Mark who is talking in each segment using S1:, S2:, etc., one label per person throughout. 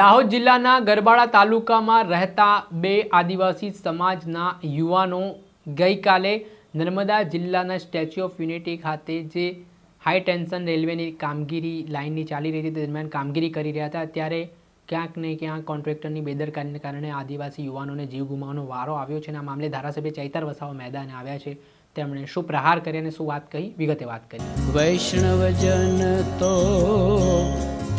S1: દાહોદ જિલ્લાના ગરબાડા તાલુકામાં રહેતા બે આદિવાસી સમાજના યુવાનો ગઈકાલે નર્મદા જિલ્લાના સ્ટેચ્યુ ઓફ યુનિટી ખાતે જે હાઈ ટેન્શન રેલવેની કામગીરી લાઇનની ચાલી રહી હતી દરમિયાન કામગીરી કરી રહ્યા હતા. ત્યારે ક્યાંક ને ક્યાંક કોન્ટ્રાક્ટરની બેદરકારીને કારણે આદિવાસી યુવાનોને જીવ ગુમાવવાનો વારો આવ્યો છે અને આ મામલે ધારાસભ્ય ચૈતર વસાવા મેદાને આવ્યા છે. તેમણે શું પ્રહાર કરી અને શું વાત કહી વિગતે વાત કરી.
S2: વૈષ્ણવજન તો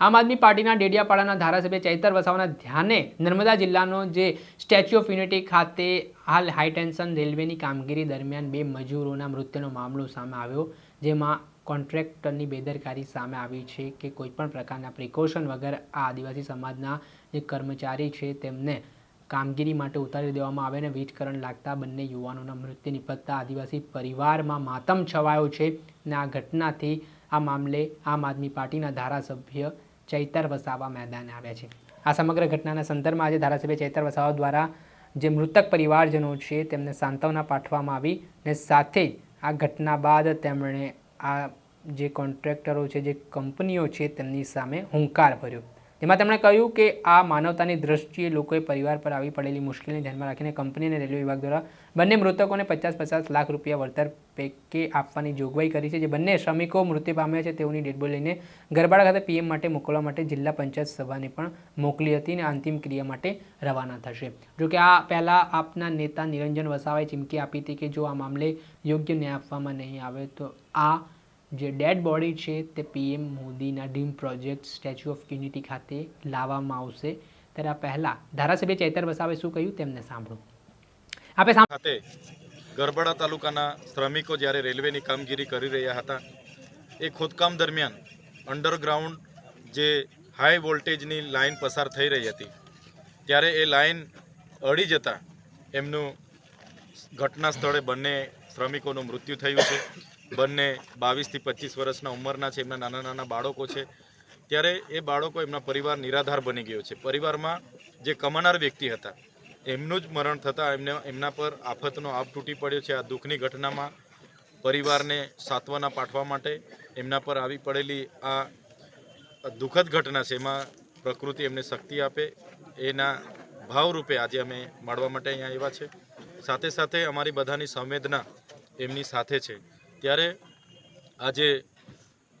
S1: આમ આદમી પાર્ટીના ડેડિયાપાડાના ધારાસભ્ય ચૈતર વસાવાના ધ્યાને નર્મદા જિલ્લાનો જે સ્ટેચ્યુ ઓફ યુનિટી ખાતે હાલ હાઈટેન્શન રેલવેની કામગીરી દરમિયાન બે મજૂરોના મૃત્યુનો મામલો સામે આવ્યો, જેમાં કોન્ટ્રાક્ટરની બેદરકારી સામે આવી છે કે કોઈપણ પ્રકારના પ્રિકોશન વગર આ આદિવાસી સમાજના જે કર્મચારી છે તેમને કામગીરી માટે ઉતારી દેવામાં આવે અને વીજકરણ લાગતા બંને યુવાનોના મૃત્યુ નિપજતા આદિવાસી પરિવારમાં માતમ છવાયો છે અને આ ઘટનાથી આ મામલે આમ આદમી પાર્ટીના ધારાસભ્ય ચૈતર વસાવા મેદાને આવ્યા છે. આ સમગ્ર ઘટનાના સંદર્ભમાં આજે ધારાસભ્ય ચૈતર વસાવા દ્વારા જે મૃતક પરિવારજનો છે, તેમને સાંત્વના પાઠવવામાં આવી અને સાથે આ ઘટના બાદ તેમણે આ જે કોન્ટ્રાક્ટરો છે, જે કંપનીઓ છે, તેમની સામે હુંકાર ભર્યો. તેમાં તેમણે કહ્યું કે આ માનવતાની દ્રષ્ટિએ લોકોએ પરિવાર પર આવી પડેલી મુશ્કેલીને ધ્યાનમાં રાખીને કંપની અને રેલવે વિભાગ દ્વારા બંને મૃતકોને પચાસ પચાસ લાખ રૂપિયા વળતર પેકે આપવાની જોગવાઈ કરી છે, જે બંને શ્રમિકો મૃત્યુ પામ્યા છે તેઓની ડેડબોડી લઈને ગરબાડા ખાતે પીએમ માટે મોકલવા માટે જિલ્લા પંચાયત સભાને પણ મોકલી હતી અને અંતિમ ક્રિયા માટે રવાના થશે. જો કે આ પહેલાં આપના નેતા નિરંજન વસાવાએ ચીમકી આપી હતી કે જો આ મામલે યોગ્ય ન્યાય આપવામાં નહીં આવે તો આ જે ડેડ બોડી છે તે પીએમ મોદીના dream project Statue of Unity ખાતે લાવવામાં આવશે. ત્યારે આ પહેલાં ધારાસભ્ય ચેતર વસાવે શું કહ્યું તેમને સાંભળો. આપે
S3: ખાતે ગરબડા તાલુકાના શ્રમિકો જ્યારે રેલવેની કામગીરી કરી રહ્યા હતા, એ ખોદકામ દરમિયાન અંડરગ્રાઉન્ડ જે હાઈ વોલ્ટેજની લાઇન પસાર થઈ રહી હતી, ત્યારે એ લાઈન અડી જતા એમનું ઘટના સ્થળે બંને શ્રમિકોનું મૃત્યુ થયું છે. બંને બાવીસથી પચીસ વર્ષના ઉંમરના છે, એમના નાના નાના બાળકો છે. ત્યારે એ બાળકો એમના પરિવાર નિરાધાર બની ગયો છે. પરિવારમાં જે કમાનાર વ્યક્તિ હતા, એમનું જ મરણ થતાં એમને, એમના પર આફતનો આપ તૂટી પડ્યો છે. આ દુઃખની ઘટનામાં પરિવારને સાંત્વના પાઠવા માટે એમના પર આવી પડેલી આ દુઃખદ ઘટના છે, એમાં પ્રકૃતિ એમને શક્તિ આપે, એના ભાવરૂપે આજે અમે મળવા માટે અહીંયા આવ્યા છે. સાથે સાથે અમારી બધાની સંવેદના એમની સાથે છે. ત્યારે આજે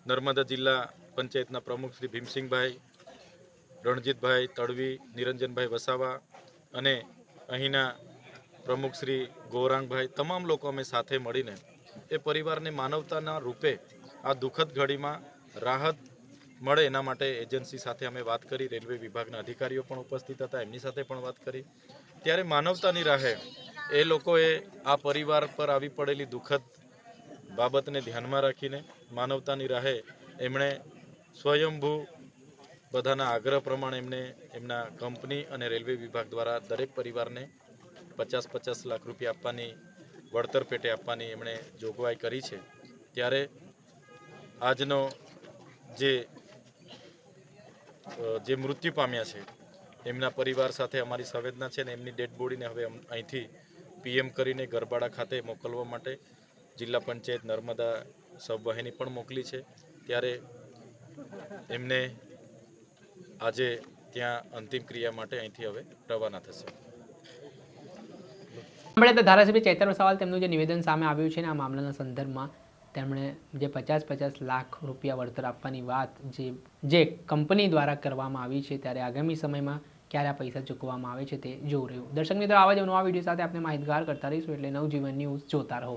S3: નર્મદા જિલ્લા પંચાયતના પ્રમુખ શ્રી ભીમસિંહભાઈ, રણજીતભાઈ તડવી, નિરંજનભાઈ વસાવા અને અહીંના પ્રમુખ શ્રી ગૌરાંગભાઈ તમામ લોકો અમે સાથે મળીને એ પરિવારને માનવતાના રૂપે આ દુઃખદ ઘડીમાં રાહત મળે એના માટે એજન્સી સાથે અમે વાત કરી, રેલવે વિભાગના અધિકારીઓ પણ ઉપસ્થિત હતા, એમની સાથે પણ વાત કરી. ત્યારે માનવતાની રાહે એ લોકોએ આ પરિવાર પર આવી પડેલી દુઃખદ બાબતને ધ્યાનમાં રાખીને માનવતાની રાહે એમણે સ્વયંભૂ બધાના આગ્રહ પ્રમાણે એમને એમના કંપની અને રેલવે વિભાગ દ્વારા દરેક પરિવારને પચાસ પચાસ લાખ રૂપિયા આપવાની, વળતર પેટે આપવાની એમણે જોગવાઈ કરી છે. ત્યારે આજનો જે જે મૃત્યુ પામ્યા છે, એમના પરિવાર સાથે અમારી સંવેદના છે ને એમની ડેડ બોડીને હવે અહીંથી પીએમ કરીને ગરબાડા ખાતે મોકલવા માટે જિલ્લા પંચાયત નર્મદા સબવાહિની પણ મોકલી છે. ત્યારે એમને આજે ત્યાં અંતિમ ક્રિયા માટે અહીંથી હવે રવાના થશે.
S1: સાંભળ્યા તો ધારાસભ્ય ચૈતર સવાલ, તેમનું જે નિવેદન સામે આવ્યું છે ને આ મામલાના સંદર્ભમાં, તેમણે જે પચાસ પચાસ લાખ રૂપિયા વળતર આપવાની વાત જે જે કંપની દ્વારા કરવામાં આવી છે, ત્યારે આગામી સમયમાં ક્યારે આ પૈસા ચૂકવવામાં આવે છે તે જોવું રહ્યું. દર્શક મિત્રો, આવા જ નવા વીડિયો સાથે આપણે માહિતગાર કરતા રહીશું એટલે નવજીવન ન્યૂઝ જોતા રહો.